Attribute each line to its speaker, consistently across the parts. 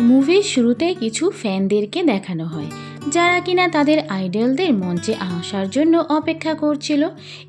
Speaker 1: মুভির শুরুতে কিছু ফ্যানদেরকে দেখানো হয়। যারা কিনা তাদের আইডলদের মঞ্চে আসার জন্য অপেক্ষা করছিল।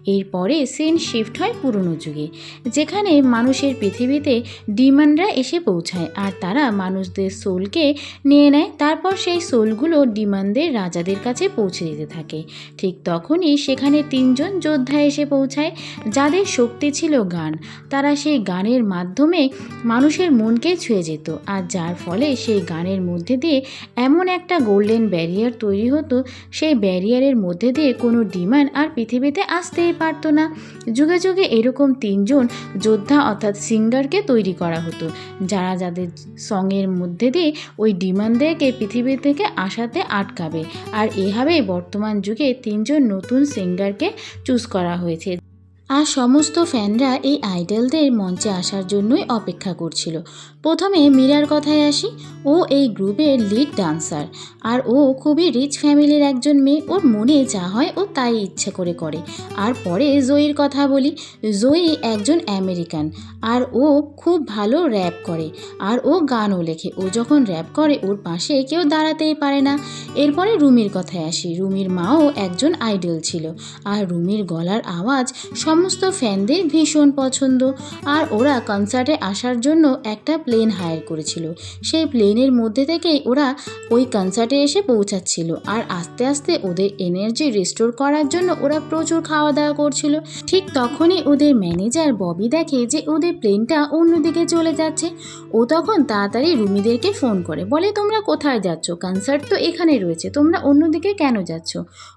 Speaker 1: এরপরে সিন শিফট হয় পুরনো যুগে, যেখানে মানুষের পৃথিবীতে ডিমান্ডরা এসে পৌঁছায় আর তারা মানুষদের সোলকে নিয়ে নেয়। তারপর সেই সোলগুলো ডিমান্ডদের রাজাদের কাছে পৌঁছে দিতে থাকে। ঠিক তখনই সেখানে তিনজন যোদ্ধা এসে পৌঁছায়, যাদের শক্তি ছিল গান। তারা সেই গানের মাধ্যমে মানুষের মনকে ছুঁয়ে যেত আর যার ফলে সেই গানের মধ্যে দিয়ে এমন একটা গোল্ডেন ব্যারিয়ার তৈরি হতো, সেই ব্যারিয়ারের মধ্যে দিয়ে কোনো ডিমান্ড আর পৃথিবীতে আসতেই পারতো না। যুগে যুগে এরকম তিনজন যোদ্ধা অর্থাৎ সিঙ্গারকে তৈরি করা হতো, যারা যাদের সঙ্গের মধ্যে দিয়ে ওই ডিমান্ডদেরকে পৃথিবী থেকে আসাতে আটকাবে। আর এভাবেই বর্তমান যুগে তিনজন নতুন সিঙ্গারকে চুজ করা হয়েছে। আর সমস্ত ফ্যানরা এই আইডলদের মঞ্চে আসার জন্যই অপেক্ষা করছিল। প্রথমে মীরার কথায় আসি। ও এই গ্রুপের লিড ডান্সার আর ও খুবই রিচ ফ্যামিলির একজন মেয়ে। ওর মনে যা হয় ও তাই ইচ্ছে করে করে। আর পরে জয়ীর কথা বলি। জয়ী একজন আমেরিকান। আর ও খুব ভালো র্যাপ করে। আর ও গানও লেখে। ও যখন র্যাপ করে, ওর পাশে কেউ দাঁড়াতেই পারে না। এরপরে রুমির কথায় আসি। রুমির মাও একজন আইডল ছিল। আর রুমির গলার আওয়াজ সমস্ত ফ্যানদের ভীষণ পছন্দ। আর ওরা কনসার্টে আসার জন্য একটা প্লেন হায়ার করেছিল। সেই প্লেনের মধ্যে থেকেই ওরা ওই কনসার্টে এসে পৌঁছাচ্ছিল আর আস্তে আস্তে ওদের এনার্জি রিস্টোর করার জন্য ওরা প্রচুর খাওয়া দাওয়া করছিল। ঠিক তখনই ওদের ম্যানেজার ববি দেখে যে ওদের প্লেনটা অন্যদিকে চলে যাচ্ছে। ও তখন তাড়াতাড়ি রুমিদেরকে ফোন করে, বলে, তোমরা কোথায় যাচ্ছ? কনসার্ট তো এখানে রয়েছে, তোমরা অন্যদিকে কেন যাচ্ছ?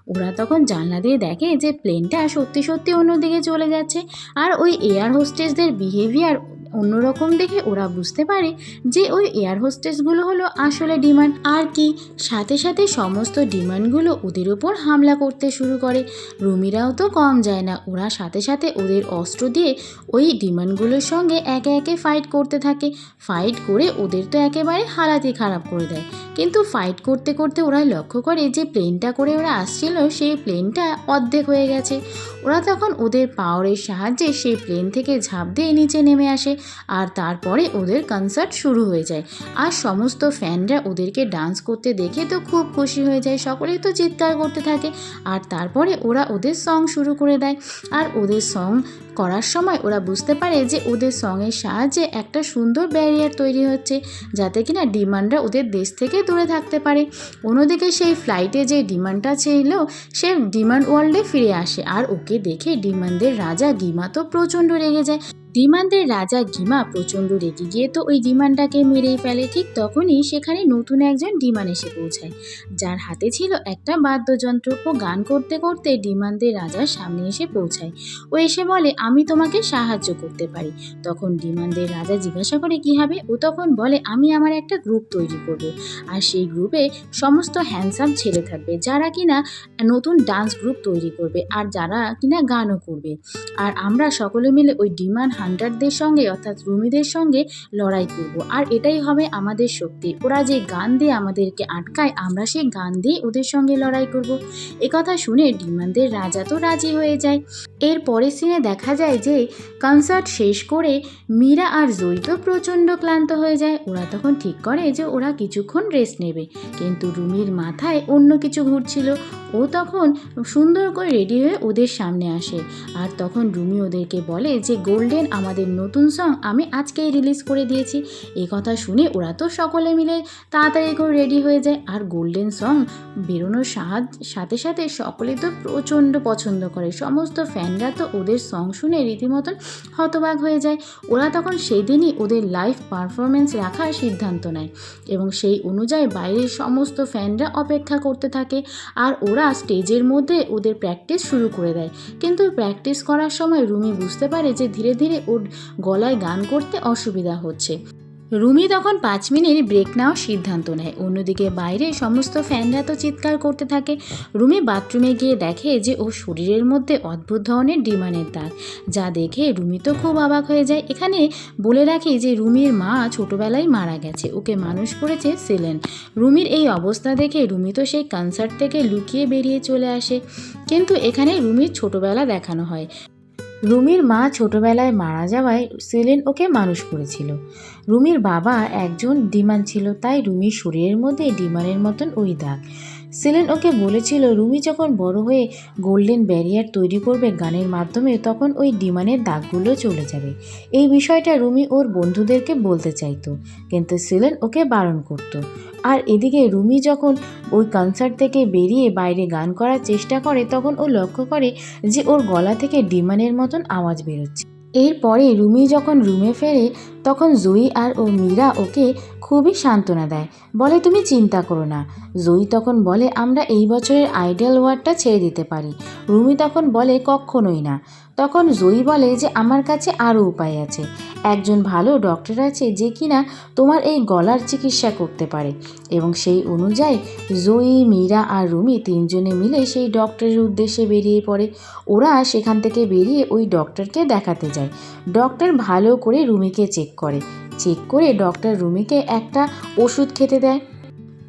Speaker 1: ওরা তখন জানলা দিয়ে দেখে যে প্লেনটা সত্যি সত্যি অন্যদিকে চলে যাচ্ছে। আর ওই এয়ার হোস্টেসদের বিহেভিয়ার অন্যরকম দেখে ওরা বুঝতে পারে যে ওই এয়ার হোস্টেসগুলো হলো আসলে ডিমান্ড। আর কি? সাথে সাথে সমস্ত ডিমান্ডগুলো ওদের ওপর হামলা করতে শুরু করে। রুমিরাও তো কম যায় না। ওরা সাথে সাথে ওদের অস্ত্র দিয়ে ওই ডিমান্ডগুলোর সঙ্গে একে একে ফাইট করতে থাকে। ফাইট করে ওদের তো একেবারে হালাতি খারাপ করে দেয়। কিন্তু ফাইট করতে করতে ওরা লক্ষ্য করে যে প্লেনটা করে ওরা আসছিল, সেই প্লেনটা অর্ধেক হয়ে গেছে। ওরা তখন ওদের পাওয়ারের সাহায্যে সেই প্লেন থেকে ঝাঁপ দিয়ে নিচে নেমে আসে আর তারপরে ওদের কনসার্ট শুরু হয়ে যায়। আর সমস্ত ফ্যানরা ওদেরকে ডান্স করতে দেখে তো খুব খুশি হয়ে যায়, সকলেই তো চিৎকার করতে থাকে। আর তারপরে ওরা ওদের সং শুরু করে দেয়। আর ওদের সং করার সময় ওরা বুঝতে পারে যে ওদের সঙের সাহায্যে একটা সুন্দর ব্যারিয়ার তৈরি হচ্ছে, যাতে কিনা ডিমান্ডরা ওদের দেশ থেকে দূরে থাকতে পারে। অন্যদিকে সেই ফ্লাইটে যে ডিমান্ডটা ছিল, সে ডিমান্ড ওয়ার্ল্ডে ফিরে আসে। আর ওকে দেখে ডিমান্ডের রাজা গিমা তো প্রচণ্ড রেগে যায়। ডিমান্ডের রাজা গিমা প্রচণ্ড রেগে গিয়ে তো ওই ডিমান্ডটাকে মেরেই ফেলে, ঠিক তখনই সেখানে নতুন একজন ডিমান এসে পৌঁছায়। যার হাতে ছিল একটা বাদ্যযন্ত্র ও গান করতে করতে ডিমান্ডের রাজার সামনে এসে পৌঁছায়। ও এসে বলে, আমি তোমাকে সাহায্য করতে পারি। তখন ডিমান্ডের রাজা জিজ্ঞাসা করে, কী হবে? ও তখন বলে, আমি আমার একটা গ্রুপ তৈরি করব। আর সেই গ্রুপে সমস্ত হ্যান্ডসাম ছেলে থাকবে, যারা কিনা নতুন ডান্স গ্রুপ তৈরি করবে আর যারা কিনা গানও করবে। আর আমরা সকলে মিলে ওই ডিমান্ড হান্টারদের সঙ্গে অর্থাৎ রুমিদের সঙ্গে লড়াই করব। আর এটাই হবে আমাদের শক্তি। ওরা যে গান দিয়ে আমাদেরকে আটকায়, আমরা সেই গান দিয়ে ওদের সঙ্গে লড়াই করব। কথা শুনে ডিমান্ডের রাজা তো রাজি হয়ে যায়। এর পরের সিনে দেখা যায় যে কনসার্ট শেষ করে মীরা আর জয়ী তো প্রচণ্ড ক্লান্ত হয়ে যায়। ওরা তখন ঠিক করে যে ওরা কিছুক্ষণ রেস্ট নেবে। কিন্তু রুমির মাথায় অন্য কিছু ঘুরছিল। ও তখন সুন্দর করে রেডি হয়ে ওদের সামনে আসে। আর তখন রুমি ওদেরকে বলে যে গোল্ডেন আমাদের নতুন সং আমি আজকেই রিলিজ করে দিয়েছি। এই কথা শুনে ওরা তো সকলে মিলে তাড়াতাড়ি করে রেডি হয়ে যায়। আর গোল্ডেন সং বেরোনোর সাহায্য সাথে সাথে সকলে তো প্রচণ্ড পছন্দ করে। সমস্ত ফ্যানরা তো ওদের সং শুনে রীতিমতন হতবাক হয়ে যায়। ওরা তখন সেই দিনই ওদের লাইভ পারফরমেন্স রাখার সিদ্ধান্ত নেয়। এবং সেই অনুযায়ী বাইরের সমস্ত ফ্যানরা অপেক্ষা করতে থাকে। আর ওরা স্টেজের মধ্যে ওদের প্র্যাকটিস শুরু করে দেয়। কিন্তু প্র্যাকটিস করার সময় রুমি বুঝতে পারে যে ধীরে ধীরে ওর গলায় গান করতে অসুবিধা হচ্ছে। রুমি তখন পাঁচ মিনিট ব্রেক নেওয়ার সিদ্ধান্ত নেয়। অন্যদিকে বাইরে সমস্ত ফ্যানরা তো চিৎকার করতে থাকে। রুমি বাথরুমে গিয়ে দেখে যে ওর শরীরের মধ্যে অদ্ভুত ধরনের ডিমানের দাগ। যা দেখে রুমি তো খুব অবাক হয়ে যায়। এখানে বলে রাখি যে রুমির মা ছোটবেলায় মারা গেছে। ওকে মানুষ করেছে সেলেন। রুমির এই অবস্থা দেখে রুমি তো সেই কনসার্ট থেকে লুকিয়ে বেরিয়ে চলে আসে। কিন্তু এখানে রুমির ছোটবেলা দেখানো হয়। রুমির মা ছোটবেলায় মারা যাওয়ায় সেলেন ওকে মানুষ করেছিল। রুমির বাবা একজন ডিমান ছিল, তাই রুমির শরীরের মধ্যে ডিমানের মতন ওই দাগ। সেলেন ওকে বলেছিল, রুমি যখন বড় হয়ে গোল্ডেন ব্যারিয়ার তৈরি করবে গানের মাধ্যমে, তখন ওই ডিমানের দাগগুলো চলে যাবে। এই বিষয়টা রুমি ওর বন্ধুদেরকে বলতে চাইতো, কিন্তু সেলেন ওকে বারণ করতো। আর এদিকে রুমি যখন ওই কনসার্ট থেকে বেরিয়ে বাইরে গান করার চেষ্টা করে, তখন ও লক্ষ্য করে যে ওর গলা থেকে ডিমানের মতন আওয়াজ বেরোচ্ছে। এরপরে রুমি যখন রুমে ফেরে, তখন জয়ী আর ও মীরা ওকে খুবই সান্ত্বনা দেয়। বলে, তুমি চিন্তা করো না। জয়ী তখন বলে, আমরা এই বছরের আইডিয়াল ওয়ার্ডটা ছেড়ে দিতে পারি। রুমি তখন বলে কখনোই না। তখন জয়ী বলে যে আমার কাছে আরও উপায় আছে। একজন ভালো ডক্টর আছে যে কিনা তোমার এই গলার চিকিৎসা করতে পারে এবং সেই অনুযায়ী জয়ী, মীরা আর রুমি তিনজনে মিলে সেই ডক্টরের উদ্দেশ্যে বেরিয়ে পড়ে। ওরা সেখান থেকে বেরিয়ে ওই ডক্টরকে দেখাতে যায়। ডক্টর ভালো করে রুমিকে চেক করে। চেক করে ডক্টর রুমিকে একটা ওষুধ খেতে দেয়।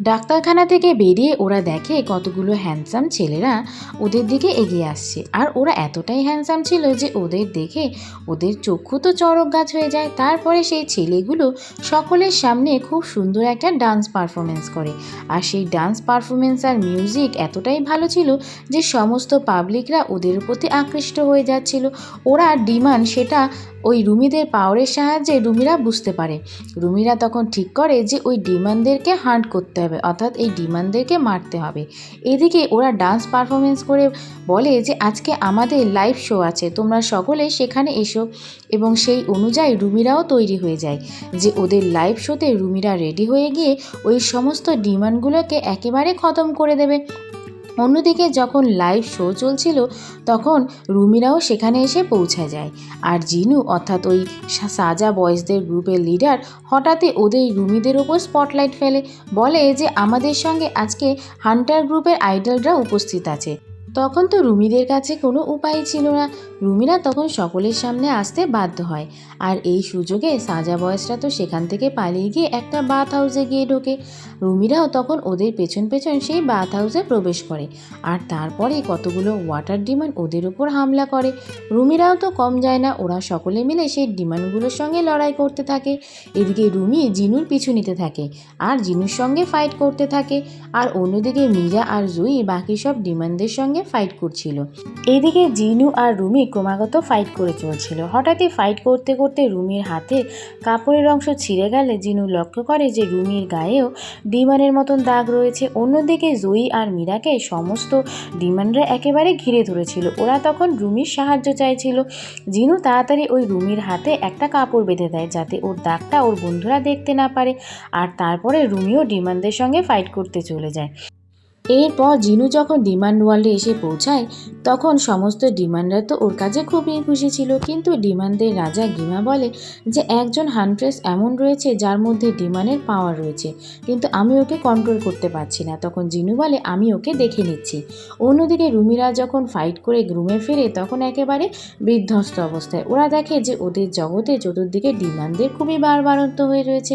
Speaker 1: ডাক্তারখানা থেকে বেরিয়ে ওরা দেখে কতগুলো হ্যান্ডসাম ছেলেরা ওদের দিকে এগিয়ে আসছে। আর ওরা এতটাই হ্যান্ডসাম ছিল যে ওদের দেখে ওদের চক্ষু তো চড়ক গাছ হয়ে যায়। তারপরে সেই ছেলেগুলো সকলের সামনে খুব সুন্দর একটা ডান্স পারফরমেন্স করে। আর সেই ডান্স পারফরমেন্স আর মিউজিক এতটাই ভালো ছিল যে সমস্ত পাবলিকরা ওদের প্রতি আকৃষ্ট হয়ে যাচ্ছিল। ওরা ডিমান্ড সেটা ওই রুমিদের পাওয়ারের সাহায্যে রুমিরা বুঝতে পারে। রুমিরা তখন ঠিক করে যে ওই ডিমান্ডদেরকে হান্ট করতে হবে, অর্থাৎ এই ডিমান্ডদেরকে মারতে হবে। এদিকে ওরা ডান্স পারফরমেন্স করে বলে যে, আজকে আমাদের লাইভ শো আছে, তোমরা সকলে সেখানে এসো। এবং সেই অনুযায়ী রুমিরাও তৈরি হয়ে যায় যে, ওদের লাইভ শোতে রুমিরা রেডি হয়ে গিয়ে ওই সমস্ত ডিমান্ডগুলোকে একেবারে খতম করে দেবে। অন্যদিকে যখন লাইভ শো চলছিল, তখন রুমিরাও সেখানে এসে পৌঁছা যায়। আর জিনু অর্থাৎ ওই সাজা বয়েজদের গ্রুপের লিডার হঠাৎই ওদের রুমিদের ওপর স্পটলাইট ফেলে। বলে যে, আমাদের সঙ্গে আজকে হান্টার গ্রুপের আইডলরা উপস্থিত আছে। তখন তো রুমিদের কাছে কোনো উপায় ছিল না। রুমিরা তখন সকলের সামনে আসতে বাধ্য হয়। আর এই সুযোগে সাজা বয়সরা তো সেখান থেকে পালিয়ে গিয়ে একটা বাথ হাউসে গিয়ে ঢোকে। রুমিরাও তখন ওদের পেছন পেছন সেই বাথ হাউসে প্রবেশ করে। আর তারপরে কতগুলো ওয়াটার ডিমান্ড ওদের উপর হামলা করে। রুমিরাও তো কম যায় না, ওরা সকলে মিলে সেই ডিমান্ডগুলোর সঙ্গে লড়াই করতে থাকে। এদিকে রুমি জিনুর পিছু নিতে থাকে আর জিনুর সঙ্গে ফাইট করতে থাকে। আর অন্যদিকে মীরা আর জুই বাকি সব ডিমান্ডদের সঙ্গে ফাইট করছিল। এদিকে জিনু আর রুমি ক্রমাগত ফাইট করে চলছিল। হঠাৎই ফাইট করতে করতে রুমির হাতে কাপড়ের অংশ ছিঁড়ে গেলে জিনু লক্ষ্য করে যে রুমির গায়েও ডিমানের মতন দাগ রয়েছে। অন্যদিকে জয়ী আর মীরাকে সমস্ত ডিমান্ডরা একেবারে ঘিরে ধরেছিল। ওরা তখন রুমির সাহায্য চাইছিল। জিনু তাড়াতাড়ি ওই রুমির হাতে একটা কাপড় বেঁধে দেয় যাতে ওর দাগটা ওর বন্ধুরা দেখতে না পারে। আর তারপরে রুমিও ডিমান্ডদের সঙ্গে ফাইট করতে চলে যায়। এরপর জিনু যখন ডিমান্ড ওয়ার্ল্ডে এসে পৌঁছায়, তখন সমস্ত ডিমান্ডরা তো ওর কাছে খুবই খুশি ছিল। কিন্তু ডিমান্ডের রাজা গিমা বলে যে, একজন হান্ট্রেস এমন রয়েছে যার মধ্যে ডিমান্ডের পাওয়ার রয়েছে, কিন্তু আমি ওকে কন্ট্রোল করতে পারছি না। তখন জিনু বলে, আমি ওকে দেখে নিচ্ছি। অন্যদিকে রুমিরা যখন ফাইট করে রুমে ফেরে, তখন একেবারে বিধ্বস্ত অবস্থায় ওরা দেখে যে, ওদের জগতে চতুর্দিকে ডিমান্ডদের খুবই বারবারন্ত হয়ে রয়েছে।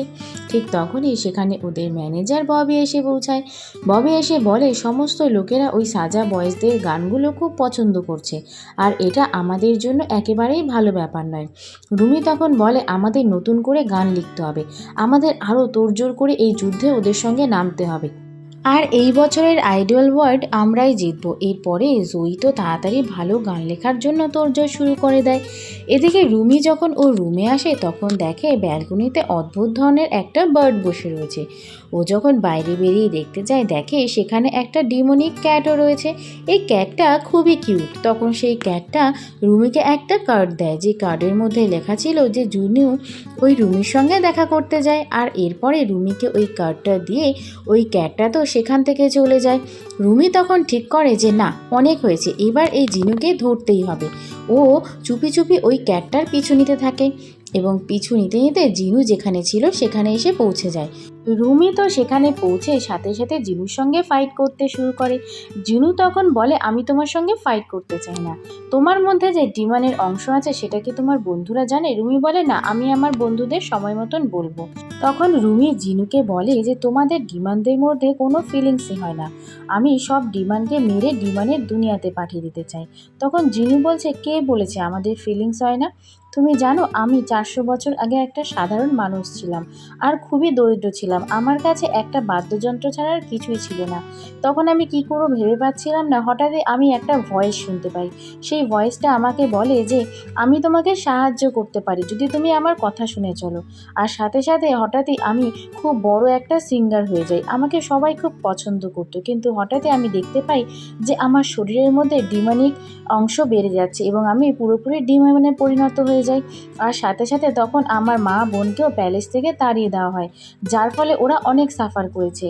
Speaker 1: ঠিক তখনই সেখানে ওদের ম্যানেজার ববি এসে পৌঁছায়। ববি এসে বলে সমস্ত লোকেরা ওই সাজা বয়েসদের গানগুলো খুব পছন্দ করছে। আর এটা আমাদের জন্য একেবারেই ভালো ব্যাপার নয়। রুমি তখন বলে, আমাদের নতুন করে গান লিখতে হবে। আমাদের আরও তোড়জোড় করে এই যুদ্ধে ওদের সঙ্গে নামতে হবে। আর এই বছরের আইডল ওয়ার্ড আমরাই জিতবো। এরপরে জয়ী তো তাড়াতাড়ি ভালো গান লেখার জন্য তোড়জোড় শুরু করে দেয়। এদিকে রুমি যখন ও রুমে আসে, তখন দেখে ব্যালকনিতে অদ্ভুত ধরনের একটা বার্ড বসে রয়েছে। ও যখন বাইরে বেরিয়ে দেখতে যায়, দেখে সেখানে একটা ডিমোনিক ক্যাটও রয়েছে। এই ক্যাটটা খুবই কিউট। তখন সেই ক্যাটটা রুমিকে একটা কার্ড দেয়। যে কার্ডের মধ্যে লেখা ছিল যে জুনু ওই রুমির সঙ্গে দেখা করতে যায়। আর এরপরে রুমিকে ওই কার্ডটা দিয়ে ওই ক্যাটটা তো সেখান থেকে চলে যায়। রুমি তখন ঠিক করে যে, না, অনেক হয়েছে, এবার এই জিনুকে ধরতেই হবে। ও চুপি চুপি ওই ক্যাটটার পিছু নিতে থাকে এবং পিছু নিতে নিতে জিনু যেখানে ছিল সেখানে এসে পৌঁছে যায়। রুমি তো সেখানে পৌঁছে সাথে সাথে জিনুর সঙ্গে ফাইট করতে শুরু করে। জিনু তখন বলে, আমি তোমার সঙ্গে ফাইট করতে চাই না। তোমার মধ্যে যে ডিমানের অংশ আছে, সেটা কি তোমার বন্ধুরা জানে? রুমি বলে, না, আমি আমার বন্ধুদের সময় মতন বলব। তখন রুমি জিনুকে বলে যে, তোমাদের ডিমান্ডের মধ্যে কোনো ফিলিংসই হয় না। আমি সব ডিমান্ডকে মেরে ডিমান্ডের দুনিয়াতে পাঠিয়ে দিতে চাই। তখন জিনু বলছে, কে বলেছে আমাদের ফিলিংস হয় না? তুমি জানো, আমি চারশো বছর আগে একটা সাধারণ মানুষ ছিলাম। আর খুবই দরিদ্র ছিলাম। আমার কাছে একটা বাদ্যযন্ত্র ছাড়া আর কিছুই ছিল না। তখন আমি কি করব ভেবে পাচ্ছিলাম না, হঠাৎই আমি একটা ভয়েস শুনতে পাই। সেই ভয়েসটা আমাকে বলে যে, আমি তোমাকে সাহায্য করতে পারি, যদি তুমি আমার কথা শুনে চলো। আর সাথে সাথে হঠাৎই আমি খুব বড় একটা সিঙ্গার হয়ে যাই। আমাকে সবাই খুব পছন্দ করতো, কিন্তু হঠাৎই আমি দেখতে পাই যে, আমার শরীরের মধ্যে ডিমানিক অংশ বেড়ে যাচ্ছে এবং আমি পুরোপুরি ডিমানে পরিণত হয়ে যাই। আর সাথে সাথে তখন আমার মা বোনকেও প্যালেস থেকে তাড়িয়ে দেওয়া হয়, যার ফলে ওরা অনেক সাফার করেছে।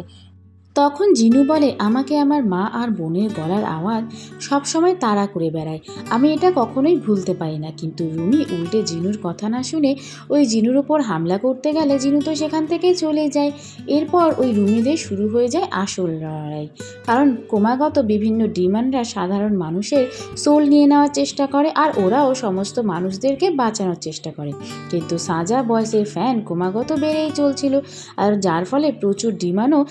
Speaker 1: তখন জিনু বলে, আমাকে আমার মা আর বোনের গলার আওয়াজ সবসময় তাড়া করে বেড়ায়। আমি এটা কখনোই ভুলতে পারি না। কিন্তু রুমি উল্টে জিনুর কথা না শুনে ওই জিনুর ওপর হামলা করতে গেলে জিনু তো সেখান থেকে চলে যায়। এরপর ওই রুমিদের শুরু হয়ে যায় আসল লড়াই। কারণ ক্রমাগত বিভিন্ন ডিমান্ডরা সাধারণ মানুষের সোল নিয়ে নেওয়ার চেষ্টা করে আর ওরাও সমস্ত মানুষদেরকে বাঁচানোর চেষ্টা করে। কিন্তু সাজা বয়সের ফ্যান ক্রমাগত বেড়েই চলছিল। আর যার ফলে প্রচুর ডিমান্ডও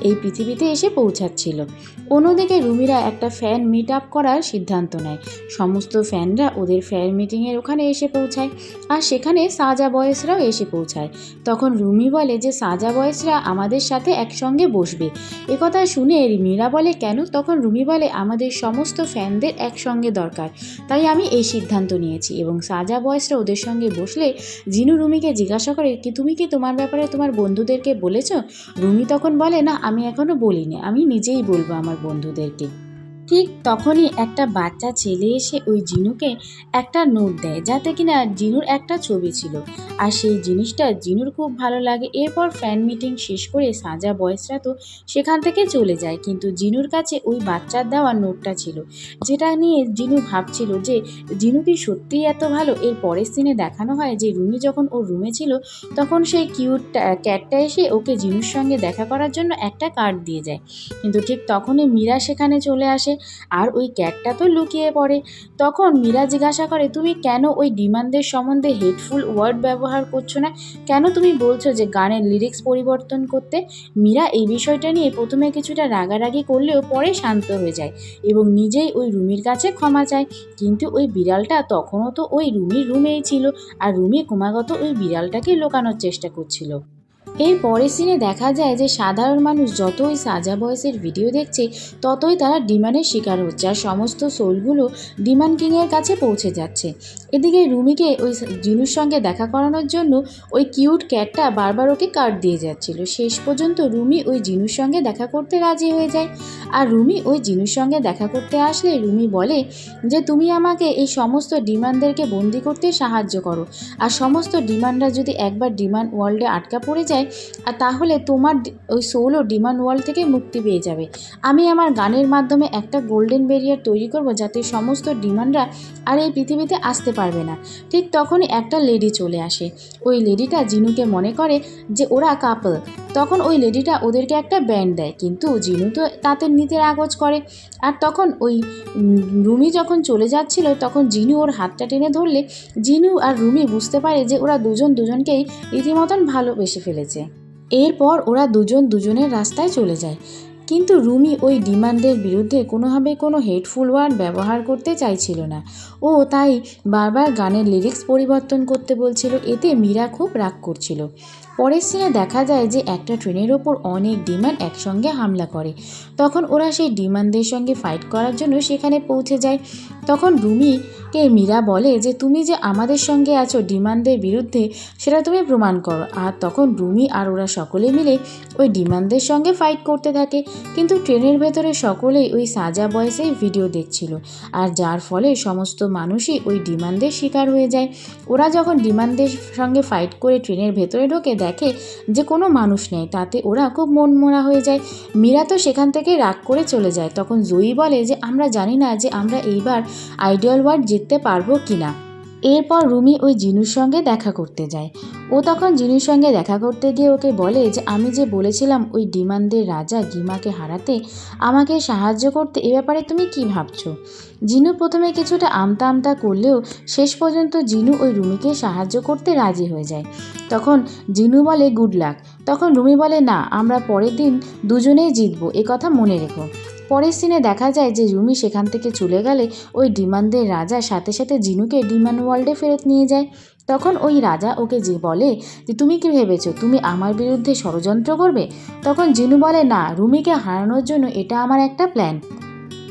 Speaker 1: এই পৃথিবীতে এসে পৌঁছাচ্ছিল। অন্যদিকে রুমিরা একটা ফ্যান মিট আপ করার সিদ্ধান্ত নেয়। সমস্ত ফ্যানরা ওদের ফ্যান মিটিংয়ের ওখানে এসে পৌঁছায় আর সেখানে সাজা বয়সরাও এসে পৌঁছায়। তখন রুমি বলে যে, সাজা বয়সরা আমাদের সাথে একসঙ্গে বসবে। একথা শুনে মীরা বলে, কেন? তখন রুমি বলে, আমাদের সমস্ত ফ্যানদের একসঙ্গে দরকার। তাই আমি এই সিদ্ধান্ত নিয়েছি এবং সাজা বয়সরা ওদের সঙ্গে বসলে জিনু রুমিকে জিজ্ঞাসা করে, কি তুমি কি তোমার ব্যাপারে তোমার বন্ধুদেরকে বলেছ? রুমি তখন বলে, না, আমি এখনও বলিনি আমি নিজেই বলব আমার বন্ধুদেরকে। ঠিক তখনই একটা বাচ্চা ছেলে এসে ওই জিনুকে একটা নোট দেয়, যাতে কিনা জিনুর একটা ছবি ছিল। আর সেই জিনিসটা জিনুর খুব ভালো লাগে। এরপর ফ্যান মিটিং শেষ করে সাজা বয়সরা তো সেখান থেকে চলে যায়। কিন্তু জিনুর কাছে ওই বাচ্চার দেওয়া নোটটা ছিল, যেটা নিয়ে জিনু ভাবছিল যে, জিনু কি সত্যিই এত ভালো? এর পরের সিনে দেখানো হয় যে, রুমি যখন ওর রুমে ছিল, তখন সেই কিউট ক্যাটটা এসে ওকে জিনুর সঙ্গে দেখা করার জন্য একটা কার্ড দিয়ে যায়। কিন্তু ঠিক তখনই মীরা সেখানে চলে আসে। আর ওই ক্যাটটা তো লুকিয়ে পড়ে। তখন মীরা জিজ্ঞাসা করে, তুমি কেন ওই ডিমান্ডের সম্বন্ধে হেটফুল ওয়ার্ড ব্যবহার করছ না? কেন তুমি বলছো যে গানের লিরিক্স পরিবর্তন করতে? মীরা এই বিষয়টা নিয়ে প্রথমে কিছুটা রাগারাগি করলেও পরে শান্ত হয়ে যায় এবং নিজেই ওই রুমির কাছে ক্ষমা চায়। কিন্তু ওই বিড়ালটা তখনও তো ওই রুমির রুমেই ছিল আর রুমি ক্রমাগত ওই বিড়ালটাকে লোকানোর চেষ্টা করছিল। এর পরের সিনে দেখা যায় যে সাধারণ মানুষ যতই সাজা বয়সের ভিডিও দেখছে, ততই তারা ডিমান্ডের শিকার হচ্ছে আর সমস্ত সোলগুলো ডিমান্ড কিংয়ের কাছে পৌঁছে যাচ্ছে। এদিকে রুমিকে ওই জিনুর সঙ্গে দেখা করানোর জন্য ওই কিউট ক্যাটটা বারবার ওকে কার্ড দিয়ে যাচ্ছিল। শেষ পর্যন্ত রুমি ওই জিনুর সঙ্গে দেখা করতে রাজি হয়ে যায়। আর রুমি ওই জিনুর সঙ্গে দেখা করতে আসলে রুমি বলে যে, তুমি আমাকে এই সমস্ত ডিমান্ডদেরকে বন্দি করতে সাহায্য করো। আর সমস্ত ডিমান্ডরা যদি একবার ডিমান্ড ওয়ার্ল্ডে আটকা পড়ে যায় আর তাহলে তোমার ওই সোলও ডিমান্ড ওয়ার্ল্ড থেকে মুক্তি পেয়ে যাবে। আমি আমার গানের মাধ্যমে একটা গোল্ডেন ব্যারিয়ার তৈরি করব যাতে সমস্ত ডিমান্ডরা আর এই পৃথিবীতে আসতে পারবে না। ঠিক তখনই একটা লেডি চলে আসে। ওই লেডিটা জিনুকে মনে করে যে ওরা কাপল তখন ওই লেডিটা ওদেরকে একটা ব্যান্ড দেয়। কিন্তু জিনু তো তাতে নিতে আগজ করে। আর তখন ওই রুমি যখন চলে যাচ্ছিল, তখন জিনু ওর হাতটা টেনে ধরলে। জিনু আর রুমি বুঝতে পারে যে ওরা দুজন দুজনকেই রীতিমতন ভালোবেসে ফেলেছে। এরপর ওরা দুজন দুজনের রাস্তায় চলে যায়। কিন্তু রুমি ওই ডিমান্ডের বিরুদ্ধে কোনোভাবে কোনো হেডফুল ওয়ার্ড ব্যবহার করতে চাইছিল না। ও তাই বারবার গানের লিরিক্স পরিবর্তন করতে বলছিল, এতে মীরা খুব রাগ করছিল। পরের সিনে দেখা যায় যে একটা ট্রেনের ওপর অনেক ডিমান্ড একসঙ্গে হামলা করে। তখন ওরা সেই ডিমান্ডদের সঙ্গে ফাইট করার জন্য সেখানে পৌঁছে যায়। তখন রুমিকে মীরা বলে যে, তুমি যে আমাদের সঙ্গে আছো ডিমান্ডদের বিরুদ্ধে, সেটা তুমি প্রমাণ করো। আর তখন রুমি আর ওরা সকলে মিলে ওই ডিমান্ডদের সঙ্গে ফাইট করতে থাকে। কিন্তু ট্রেনের ভেতরে সকলেই ওই সাজা বয়সেই ভিডিও দেখছিল। আর যার ফলে সমস্ত মানুষই ওই ডিমান্ডের শিকার হয়ে যায়। ওরা যখন ডিমান্ডদের সঙ্গে ফাইট করে ট্রেনের ভেতরে ঢোকে দেখে যে কোনো মানুষ নেই, তাতে ওরা খুব মন মনমরা হয়ে যায়। মীরা তো সেখান থেকে রাগ করে চলে যায়, তখন জয়ী বলে যে, আমরা জানি না যে আমরা এইবার আইডিয়াল ওয়ার্ড জিততে পারব কি না এরপর রুমি ওই জিনুর সঙ্গে দেখা করতে যায়। ও তখন জিনুর সঙ্গে দেখা করতে গিয়ে ওকে বলে যে, আমি যে বলেছিলাম ওই ডিমান্ডের রাজা গিমাকে হারাতে আমাকে সাহায্য করতে, এ ব্যাপারে তুমি কি ভাবছ? জিনু প্রথমে কিছুটা আমতা আমতা করলেও শেষ পর্যন্ত জিনু ওই রুমিকে সাহায্য করতে রাজি হয়ে যায়। তখন জিনু বলে, গুড লাক। তখন রুমি বলে, না, আমরা পরের দিন দুজনেই জিতবো, এ কথা মনে রেখো। পরের সিনে দেখা যায় যে রুমি সেখান থেকে চলে গেলে ওই ডিমান্ডের রাজা সাথে সাথে জিনুকে ডিমান্ড ওয়ার্ল্ডে ফেরত নিয়ে যায়। তখন ওই রাজা ওকে যে বলে যে, তুমি কি ভেবেছো তুমি আমার বিরুদ্ধে ষড়যন্ত্র করবে? তখন জিনু বলে, না, রুমিকে হারানোর জন্য এটা আমার একটা প্ল্যান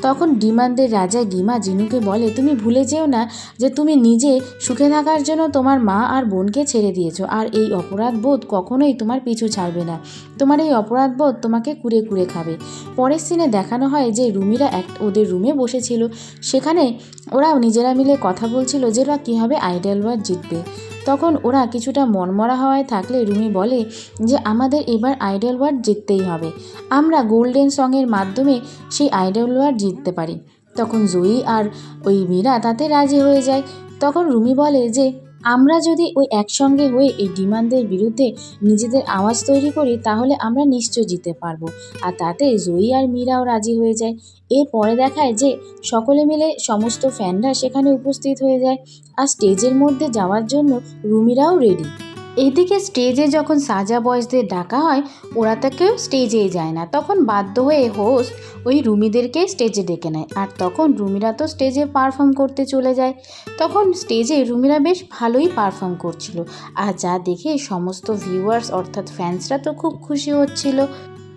Speaker 1: তখন ডিমান্ডের রাজা গিমা জিনুকে বলে, তুমি ভুলে যেও না যে তুমি নিজে সুখে থাকার জন্য তোমার মা আর বোনকে ছেড়ে দিয়েছ, আর এই অপরাধ বোধ কখনোই তোমার পিছু ছাড়বে না। তোমার এই অপরাধ বোধ তোমাকে কুড়ে কুড়ে খাবে। পরের সিনে দেখানো হয় যে রুমিরা এক, ওদের রুমে বসেছিল। সেখানে ওরা নিজেরা মিলে কথা বলছিল যে ওরা কীভাবে আইডল ওয়ার জিতবে। তখন ওরা কিছুটা মনমরা হওয়ায় থাকলে রুমি বলে যে আমাদের এবার আইডল ওয়ার্ড জিততেই হবে। আমরা গোল্ডেন সঙের মাধ্যমে সেই আইডল ওয়ার্ড জিততে পারি। তখন জয়ী আর ওই মীরা তাতে রাজি হয়ে যায়। তখন রুমি বলে যে আমরা যদি ওই একসঙ্গে হয়ে এই ডিমান্ডের বিরুদ্ধে নিজেদের আওয়াজ তৈরি করি, তাহলে আমরা নিশ্চয় জিতে পারব। আর তাতে জয়ী আর মীরাও রাজি হয়ে যায়। এরপরে দেখায় যে সকলে মিলে সমস্ত ফ্যানরা সেখানে উপস্থিত হয়ে যায়। আর স্টেজের মধ্যে যাওয়ার জন্য রুমিরাও রেডি এদিকে স্টেজে যখন সাজা বয়সদের ডাকা হয়, ওরা তো কেউ স্টেজেই যায় না। তখন বাধ্য হয়ে হোস্ট ওই রুমিদেরকে স্টেজে ডেকে নেয়। আর তখন রুমিরা তো স্টেজে পারফর্ম করতে চলে যায়। তখন স্টেজে রুমিরা বেশ ভালোই পারফর্ম করছিল। আর যা দেখে সমস্ত ভিউয়ার্স অর্থাৎ ফ্যান্সরা তো খুব খুশি হচ্ছিল।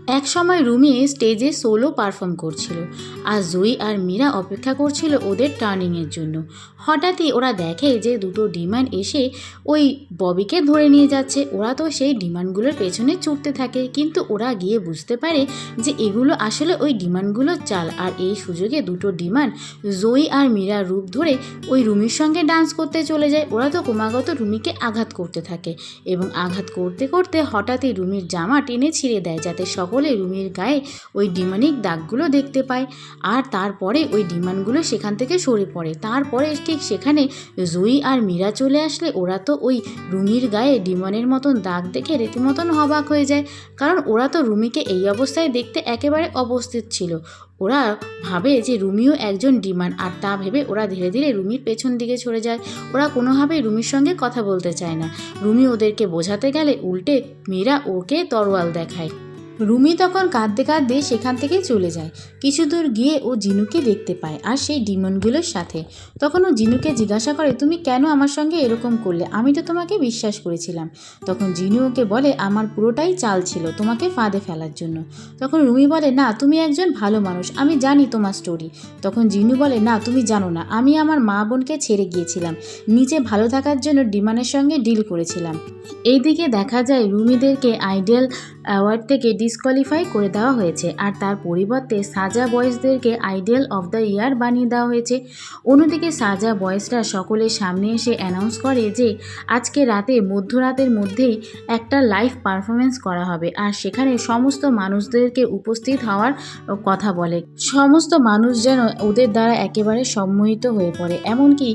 Speaker 1: এক সময় রুমি স্টেজে সোলো পারফর্ম করছিল আর জুই আর মীরা অপেক্ষা করছিল ওদের টার্নিংয়ের জন্য। হঠাৎই ওরা দেখে যে দুটো ডিমান্ড এসে ওই ববিকে ধরে নিয়ে যাচ্ছে। ওরা তো সেই ডিমান্ডগুলোর পেছনে ছুটতে থাকে, কিন্তু ওরা গিয়ে বুঝতে পারে যে এগুলো আসলে ওই ডিমান্ডগুলোর চাল। আর এই সুযোগে দুটো ডিমান্ড জয়ী আর মীরা রূপ ধরে ওই রুমির সঙ্গে ডান্স করতে চলে যায়। ওরা তো ক্রমাগত রুমিকে আঘাত করতে থাকে এবং আঘাত করতে করতে হঠাৎই রুমির জামা টেনে ছিঁড়ে দেয় যাতে সকলে রুমির গায়ে ওই ডিমানিক দাগগুলো দেখতে পায়। আর তারপরে ওই ডিমান্ডগুলো সেখান থেকে সরে পড়ে। তারপরে ঠিক সেখানে জুই আর মীরা চলে আসলে ওরা তো ওই রুমির গায়ে ডিমানের মতন দাগ দেখে রীতিমতন হবাক হয়ে যায়। কারণ ওরা তো রুমিকে এই অবস্থায় দেখতে একেবারে অবস্থিত ছিল। ওরা ভাবে যে রুমিও একজন ডিমান্ড আর তা ভেবে ওরা ধীরে ধীরে রুমির পেছন দিকে সরে যায়। ওরা কোনোভাবেই রুমির সঙ্গে কথা বলতে চায় না। রুমি ওদেরকে বোঝাতে গেলে উল্টে মীরা ওকে তরোয়াল দেখায়। রুমি তখন কাঁদতে কাঁদতে সেখান থেকে চলে যায়। কিছু দূর গিয়ে ও জিনুকে দেখতে পায় আর সেই ডিমনগুলোর সাথে। তখন ও জিনুকে জিজ্ঞাসা করে, তুমি কেন আমার সঙ্গে এরকম করলে? আমি তো তোমাকে বিশ্বাস করেছিলাম। তখন জিনু ওকে বলে, আমার পুরোটাই চাল ছিল তোমাকে ফাঁদে ফেলার জন্য। তখন রুমি বলে, না, তুমি একজন ভালো মানুষ, আমি জানি তোমার স্টোরি তখন জিনু বলে, না, তুমি জানো না, আমি আমার মা বোনকে ছেড়ে গিয়েছিলাম নিচে ভালো থাকার জন্য ডিমানের সঙ্গে ডিল করেছিলাম। এইদিকে দেখা যায় রুমিদেরকে আইডিয়াল অ্যাওয়ার্ড থেকে ডিসকোয়ালিফাই করে দেওয়া হয়েছে আর তার পরিবর্তে সাজা বয়েসদেরকে আইডিয়াল অফ দ্য ইয়ার বানিয়ে দেওয়া হয়েছে। অন্যদিকে সাজা বয়েসরা সকলের সামনে এসে অ্যানাউন্স করে যে, আজকে রাতে মধ্যরাতের মধ্যেই একটা লাইভ পারফরমেন্স করা হবে আর সেখানে সমস্ত মানুষদেরকে উপস্থিত হওয়ার কথা বলে। সমস্ত মানুষ যেন ওদের দ্বারা একেবারে সম্মোহিত হয়ে পড়ে। এমনকি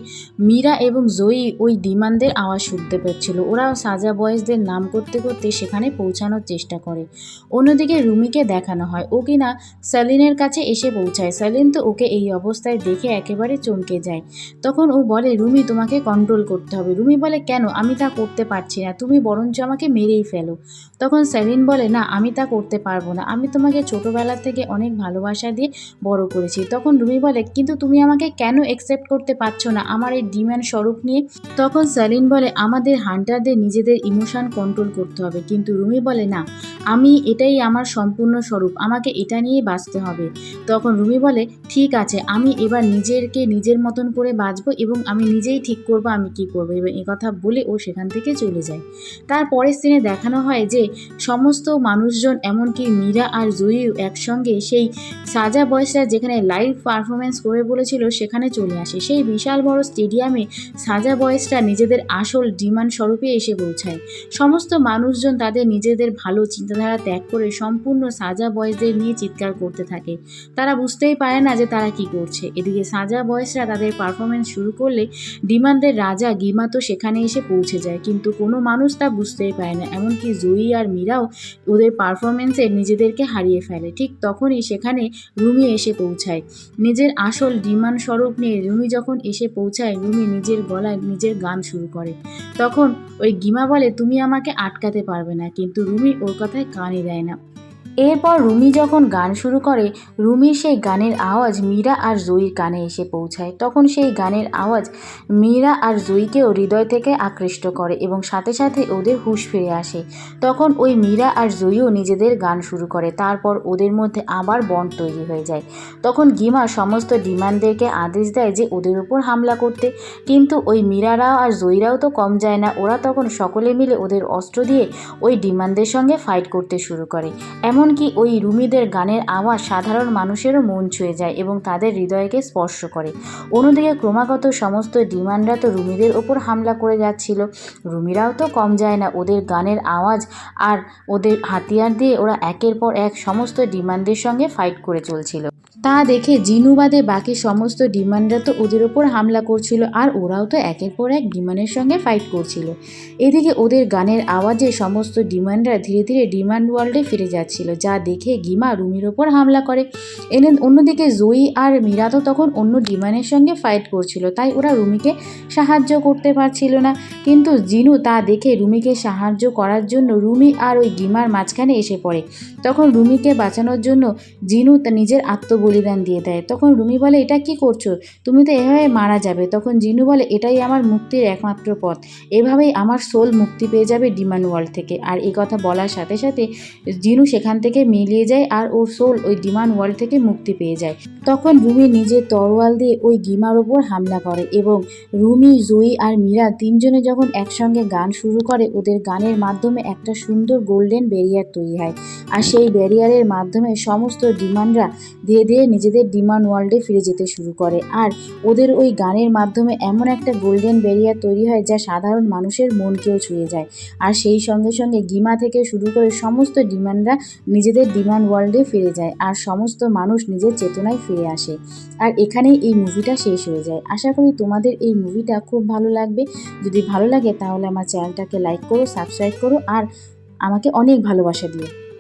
Speaker 1: মীরা এবং জয়ী ওই ডিমান্ডের আওয়াজ শুনতে পাচ্ছিল ওরাও সাজা বয়েসদের নাম করতে করতে সেখানে পৌঁছানোর চেষ্টা করে। অন্যদিকে রুমিকে দেখানো হয়, ও কিনা সালিনের কাছে এসে পৌঁছায়। সালিন তো ওকে এই অবস্থায় দেখে একেবারে চমকে যায়। তখন ও বলে, রুমি, তোমাকে কন্ট্রোল করতে হবে। রুমি বলে, কেন? আমি তা করতে পারছি না। তুমি বরঞ্চ আমাকে মেরেই ফেলো। তখন সেলিন বলে, না, আমি তা করতে পারব না। আমি তোমাকে ছোটোবেলা থেকে অনেক ভালোবাসা দিয়ে বড় করেছি। তখন রুমি বলে, কিন্তু তুমি আমাকে কেন একসেপ্ট করতে পারছ না? আমার এই ডিম্যান্ড স্বরূপ নিয়ে। তখন সেলিন বলে, আমাদের হান্টারদের নিজেদের ইমোশন কন্ট্রোল করতে হবে। কিন্তু রুমি বলে, না আমি এটাই আমার সম্পূর্ণ স্বরূপ, আমাকে এটা নিয়ে বাঁচতে হবে। তখন রুমি বলে, ঠিক আছে, আমি এবার নিজেরকে নিজের মতন করে বাঁচবো এবং আমি নিজেই ঠিক করব আমি কি করব। এবং এ কথা বলে ও সেখান থেকে চলে যায়। তারপরের সিনে দেখানো হয় যে, সমস্ত মানুষজন, এমনকি মীরা আর জয়ীও একসঙ্গে সেই সাজা বয়সরা যেখানে লাইভ পারফরমেন্স করে বলেছিল, সেখানে চলে আসে। সেই বিশাল বড় স্টেডিয়ামে সাজা বয়সরা নিজেদের আসল ডিমান্ড স্বরূপে এসে পৌঁছায়। সমস্ত মানুষজন তাদের নিজেদের ভালো চিন্তাধারা ত্যাগ করে সম্পূর্ণ সাজা বয়েজদের নিয়ে চিৎকার করতে থাকে। তারা বুঝতেই পারে না যে তারা কি করছে। এদিকে সাজা বয়েসরা তাদের পারফরমেন্স শুরু করলে ডিমান্ডের রাজা গিমা তো সেখানে এসে পৌঁছে যায়, কিন্তু কোনো মানুষ তা বুঝতেই পারে না। এমনকি জয়ী আর মীরাও ওদের পারফরমেন্সে নিজেদেরকে হারিয়ে ফেলে। ঠিক তখনই সেখানে রুমি এসে পৌঁছায়। নিজের আসল ডিমান্ড স্বরূপ নিয়ে রুমি যখন এসে পৌঁছায়, রুমি নিজের গলায় নিজের গান শুরু করে। তখন ওই গিমা বলে, তুমি আমাকে আটকাতে পারবে না। কিন্তু রুমি ওর কথায় কানই দেয় না এরপর রুমি যখন গান শুরু করে, রুমির সেই গানের আওয়াজ মীরা আর জয়ীর কানে এসে পৌঁছায়। তখন সেই গানের আওয়াজ মীরা আর জয়ীকেও হৃদয় থেকে আকৃষ্ট করে এবং সাথে সাথে ওদের হুঁশ ফিরে আসে। তখন ওই মীরা আর জয়ীও নিজেদের গান শুরু করে, তারপর ওদের মধ্যে আবার বন্ড তৈরি হয়ে যায়। তখন গিমা সমস্ত ডিমান্ডদেরকে আদেশ দেয় যে ওদের উপর হামলা করতে, কিন্তু ওই মীরারাও আর জয়ীরাও তো কম যায় না, ওরা তখন সকলে মিলে ওদের অস্ত্র দিয়ে ওই ডিমান্ডদের সঙ্গে ফাইট করতে শুরু করে। এমনকি ওই রুমিদের গানের আওয়াজ সাধারণ মানুষেরও মন ছুঁয়ে যায় এবং তাদের হৃদয়কে স্পর্শ করে। অন্যদিকে ক্রমাগত সমস্ত ডিমান্ডরা তো রুমিদের ওপর হামলা করে যাচ্ছিল। রুমিরাও তো কম যায় না, ওদের গানের আওয়াজ আর ওদের হাতিয়ার দিয়ে ওরা একের পর এক সমস্ত ডিমান্ডের সঙ্গে ফাইট করে চলছিল। তা দেখে জিনু বাদে বাকি সমস্ত ডিমান্ডরা তো ওদের ওপর হামলা করছিল আর ওরাও তো একের পর এক ডিমান্ডের সঙ্গে ফাইট করছিল। এদিকে ওদের গানের আওয়াজে সমস্ত ডিমান্ডরা ধীরে ধীরে ডিমান্ড ওয়ার্ল্ডে ফিরে যাচ্ছিল, যা দেখে গিমা রুমির ওপর হামলা করে। এনে অন্যদিকে জয়ী আর মীরা তো তখন অন্য ডিমান্ডের সঙ্গে ফাইট করছিল, তাই ওরা রুমিকে সাহায্য করতে পারছিল না। কিন্তু জিনু তা দেখে রুমিকে সাহায্য করার জন্য রুমি আর ওই গিমার মাঝখানে এসে পড়ে। তখন রুমিকে বাঁচানোর জন্য জিনু তা নিজের আত্মবলিদান দিয়ে দেয়। তখন রুমি বলে, এটা কি করছ? তুমি তো এভাবে মারা যাবে। তখন জিনু বলে, এটাই আমার মুক্তির একমাত্র পথ। এভাবেই আমার সোল মুক্তি পেয়ে যাবে ডিমান্ড ওয়ার্ল্ড থেকে। আর এই কথা বলার সাথে সাথে জিনু সেখান থেকে মিলিয়ে যায় আর ওর সোল ওই ডিমান্ড ওয়ার্ল্ড থেকে মুক্তি পেয়ে যায়। তখন রুমি নিজের তরোয়াল দিয়ে ওই গিমার ওপর হামলা করে এবং রুমি জয়ী আর মীরা তিনজনে যখন একসঙ্গে গান শুরু করে, ওদের গানের মাধ্যমে একটা সুন্দর গোল্ডেন ব্যারিয়ার তৈরি হয়। আর সেই ব্যারিয়ারের মাধ্যমে সমস্ত ডিমান্ডরা ধীরে ধীরে নিজেদের ডিমান্ড ওয়ার্ল্ডে ফিরে যেতে শুরু করে। আর ওদের ওই গানের মাধ্যমে এমন একটা গোল্ডেন ব্যারিয়ার তৈরি হয় যা সাধারণ মানুষের মনকেও ছুঁয়ে যায়। আর সেই সঙ্গে সঙ্গে গিমা থেকে শুরু করে সমস্ত ডিমান্ডরা নিজেদের ডিমান্ড ওয়ার্ল্ডে ফিরে যায় আর সমস্ত মানুষ নিজের চেতনায় ফিরে আসে। আর এখানেই এই মুভিটা শেষ হয়ে যায়। আশা করি তোমাদের এই মুভিটা খুব ভালো লাগবে। যদি ভালো লাগে তাহলে আমার চ্যানেলটাকে লাইক করো সাবস্ক্রাইব করো আর আমাকে অনেক ভালোবাসা দিও।